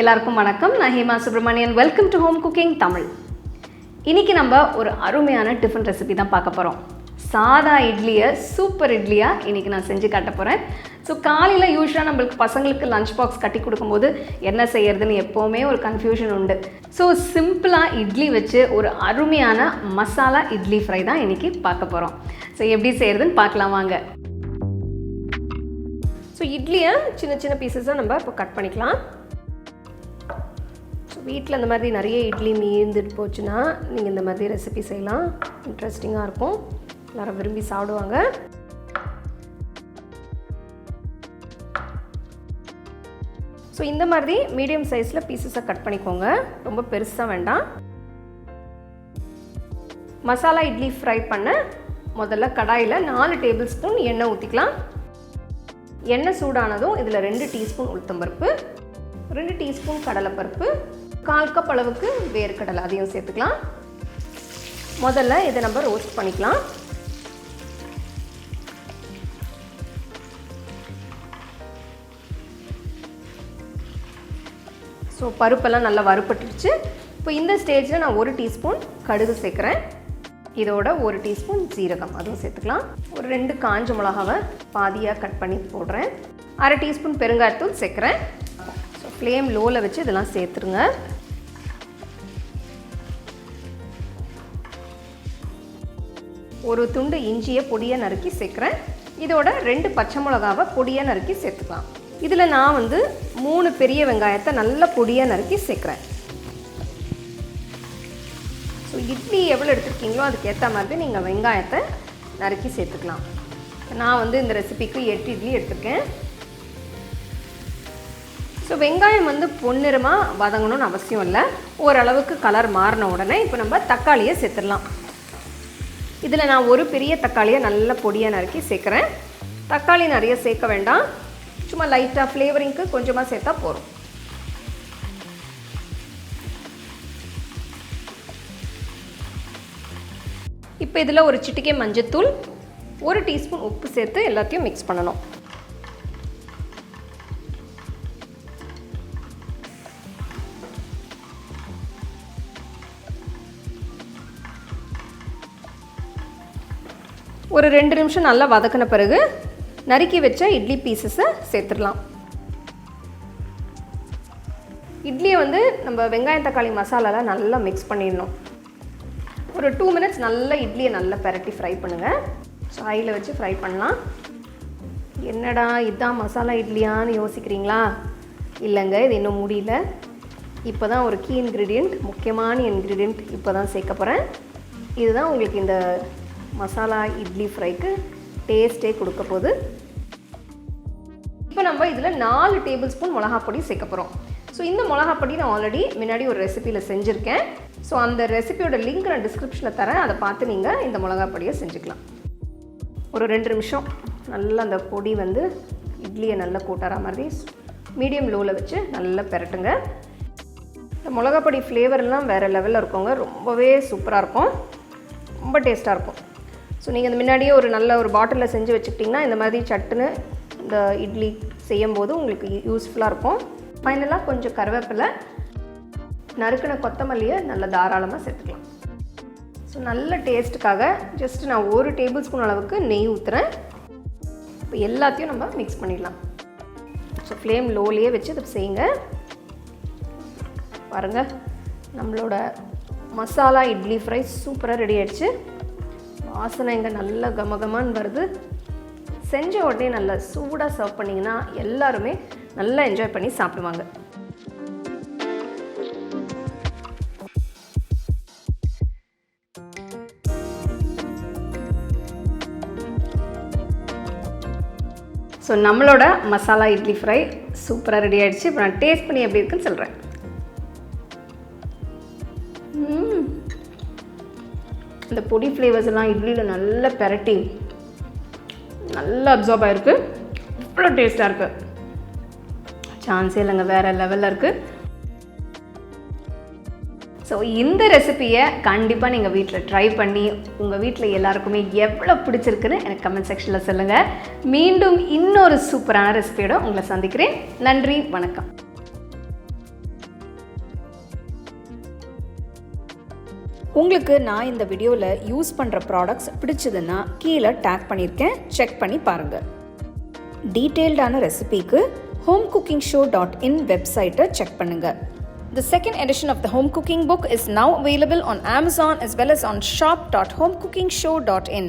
எல்லாருக்கும் வணக்கம். நான் Hema Subramanian welcome to home cooking Tamil. இன்றைக்கி நம்ம ஒரு அருமையான டிஃபன் ரெசிபி தான் பார்க்க போகிறோம் சாதா இட்லியை சூப்பர் இட்லியாக இன்றைக்கி நான் செஞ்சு காட்ட போகிறேன் ஸோ காலையில் யூஸ்வலாக நம்மளுக்கு பசங்களுக்கு லஞ்ச் பாக்ஸ் கட்டி கொடுக்கும்போது என்ன செய்யறதுன்னு எப்போவுமே ஒரு கன்ஃபியூஷன் உண்டு. ஸோ சிம்பிளாக இட்லி வச்சு ஒரு அருமையான மசாலா இட்லி ஃப்ரை தான் இன்னைக்கு பார்க்க போகிறோம் ஸோ எப்படி செய்கிறதுன்னு பார்க்கலாம் வாங்க. ஸோ இட்லியை சின்ன சின்ன பீசஸாக நம்ம இப்போ கட் பண்ணிக்கலாம். வீட்டில் இந்த மாதிரி நிறைய இட்லி மீந்துட்டு போச்சுன்னா நீங்கள் இந்த மாதிரி ரெசிபி செய்யலாம். இன்ட்ரெஸ்டிங்காக இருக்கும். எல்லோரும் விரும்பி சாப்பிடுவாங்க. ஸோ இந்த மாதிரி மீடியம் சைஸில் பீசஸை கட் பண்ணிக்கோங்க. ரொம்ப பெருசாக வேண்டாம். மசாலா இட்லி ஃப்ரை பண்ண முதல்ல கடாயில் நாலு டேபிள் ஸ்பூன் எண்ணெய் ஊற்றிக்கலாம் எண்ணெய் சூடானதும் இதில் ரெண்டு டீஸ்பூன் உளுத்தம்பருப்பு ரெண்டு டீஸ்பூன் கடலைப்பருப்பு கால் கப் அளவுக்கு வேர்க்கடலை அதையும் சேர்த்துக்கலாம். முதல்ல இதை நம்ம ரோஸ்ட் பண்ணிக்கலாம். ஸோ பருப்பெல்லாம் நல்லா வறுப்பட்டுருச்சு இப்போ இந்த ஸ்டேஜில் நான் ஒரு டீஸ்பூன் கடுகு சேர்க்குறேன். இதோட ஒரு டீஸ்பூன் ஜீரகம் அதுவும் சேர்த்துக்கலாம். ஒரு ரெண்டு காஞ்ச மிளகாவை பாதியாக கட் பண்ணி போடுறேன். அரை டீஸ்பூன் பெருங்காயத்தூள் சேர்க்குறேன். ஸோ ஃப்ளேம் லோவில் வச்சு இதெல்லாம் சேர்த்துருங்க. ஒரு துண்டு இஞ்சியை பொடியாக நறுக்கி சேர்க்குறேன். இதோட ரெண்டு பச்சை மிளகாவை பொடியாக நறுக்கி சேர்த்துக்கலாம். இதில் நான் வந்து மூணு பெரிய வெங்காயத்தை நல்ல பொடியாக நறுக்கி சேர்க்குறேன். ஸோ இட்லி எவ்வளோ எடுத்துருக்கீங்களோ அதுக்கேற்ற மாதிரி நீங்கள் வெங்காயத்தை நறுக்கி சேர்த்துக்கலாம். நான் வந்து இந்த ரெசிபிக்கு எட்டு இட்லி எடுத்திருக்கேன். ஸோ வெங்காயம் வந்து பொன்னிறமாக வதங்கணும்னு அவசியம் இல்லை. ஓரளவுக்கு கலர் மாறின உடனே இப்போ நம்ம தக்காளியை சேர்த்துடலாம். இதில் நான் ஒரு பெரிய தக்காளியை நல்ல பொடியாக நறுக்கி சேர்க்குறேன். தக்காளி நிறைய சேர்க்க வேண்டாம். சும்மா லைட்டாக ஃப்ளேவரிங்க்கு கொஞ்சமாக சேர்த்தா போதும். இப்போ இதில் ஒரு சிட்டிகை மஞ்சத்தூள் ஒரு டீஸ்பூன் உப்பு சேர்த்து எல்லாத்தையும் மிக்ஸ் பண்ணணும். ஒரு ரெண்டு நிமிஷம் நல்லா வதக்கின பிறகு நறுக்கி வச்ச இட்லி பீசஸை சேர்த்துடலாம். இட்லியை வந்து நம்ம வெங்காயம் தக்காளி மசாலாலாம் நல்லா மிக்ஸ் பண்ணிடணும். ஒரு டூ மினிட்ஸ் நல்லா இட்லியை நல்லா பெரட்டி ஃப்ரை பண்ணுங்கள் ஸோ ஆயில் வச்சு ஃப்ரை பண்ணலாம். என்னடா இதுதான் மசாலா இட்லியான்னு யோசிக்கிறீங்களா? இல்லைங்க இது இன்னும் முடியல. இப்போ தான் ஒரு கீ இன்க்ரீடியண்ட் முக்கியமான இன்க்ரீடியண்ட் இப்போ தான் சேர்க்க போகிறேன் இதுதான் உங்களுக்கு இந்த மசாலா இட்லி ஃப்ரைக்கு டேஸ்ட்டே கொடுக்க போகுது இப்போ நம்ம இதில் நாலு டேபிள் ஸ்பூன் மிளகா பொடி சேர்க்க போகிறோம் ஸோ இந்த மிளகாப்பொடி நான் ஆல்ரெடி முன்னாடி ஒரு ரெசிபியில் செஞ்சுருக்கேன். ஸோ அந்த ரெசிபியோட லிங்க் நான் டிஸ்கிரிப்ஷனில் தரேன். அதை பார்த்து நீங்கள் இந்த மிளகா பொடியை செஞ்சுக்கலாம். ஒரு ரெண்டு நிமிஷம். நல்லா அந்த பொடி வந்து இட்லியை நல்லா கூட்டாரா மாதிரி மீடியம் லோவில் வச்சு நல்லா பெரட்டுங்க. இந்த மிளகா பொடி ஃப்ளேவர்லாம் வேறு லெவலில் இருக்குங்க ரொம்பவே சூப்பராக இருக்கும். ரொம்ப டேஸ்ட்டாக இருக்கும். ஸோ நீங்கள் இந்த முன்னாடியே ஒரு நல்ல ஒரு பாட்டிலில் செஞ்சு வச்சுக்கிட்டிங்கன்னா இந்த மாதிரி சட்டுன்னு இந்த இட்லி செய்யும்போது உங்களுக்கு யூஸ்ஃபுல்லாக இருக்கும். ஃபைனலாக கொஞ்சம் கருவேப்பிலை நறுக்கின கொத்தமல்லியை நல்லா தாராளமாக சேர்த்துக்கலாம். ஸோ நல்ல டேஸ்ட்டுக்காக ஜஸ்ட் நான் ஒரு டேபிள் ஸ்பூன் அளவுக்கு நெய் ஊற்றுறேன் இப்போ எல்லாத்தையும் நம்ம மிக்ஸ் பண்ணிடலாம். ஸோ ஃப்ளேம் லோலேயே வச்சு அதை செய்யுங்க. பாருங்கள் நம்மளோட மசாலா இட்லி ஃப்ரை சூப்பராக ரெடி ஆகிடுச்சு வாசனை இங்கே நல்ல கமகமான்னு வருது. செஞ்ச உடனே நல்லா சூடாக சர்வ் பண்ணிங்கன்னா எல்லாருமே நல்லா என்ஜாய் பண்ணி சாப்பிடுவாங்க. ஸோ நம்மளோட மசாலா இட்லி ஃப்ரை சூப்பராக ரெடி ஆகிடுச்சு இப்போ நான் டேஸ்ட் பண்ணி எப்படி இருக்குன்னு சொல்கிறேன் இந்த பொடி ஃப்ளேவர்ஸ் எல்லாம் இட்லியில் நல்ல பெரட்டி நல்லா அப்சார்ப் ஆகிருக்கு அவ்வளோ டேஸ்ட்டாக இருக்குது சான்ஸே இல்லைங்க வேறு லெவலில் இருக்குது ஸோ இந்த ரெசிபியை கண்டிப்பாக நீங்கள் வீட்டில் ட்ரை பண்ணி உங்கள் வீட்டில் எல்லாருக்குமே எவ்வளோ பிடிச்சிருக்குன்னு எனக்கு கமெண்ட் செக்ஷனில் சொல்லுங்கள் மீண்டும் இன்னொரு சூப்பரான ரெசிபியோட உங்களை சந்திக்கிறேன். நன்றி வணக்கம். உங்களுக்கு நான் இந்த வீடியோவில் யூஸ் பண்ணுற ப்ராடக்ட்ஸ் பிடிச்சதுன்னா கீழே டேக் பண்ணியிருக்கேன் செக் பண்ணி பாருங்கள் டீட்டெயில்டான ரெசிபிக்கு home cooking show dot in வெப்சைட்டை செக் பண்ணுங்கள் The second edition of the home cooking book is now available on Amazon as well as on shop.homecookingshow.in.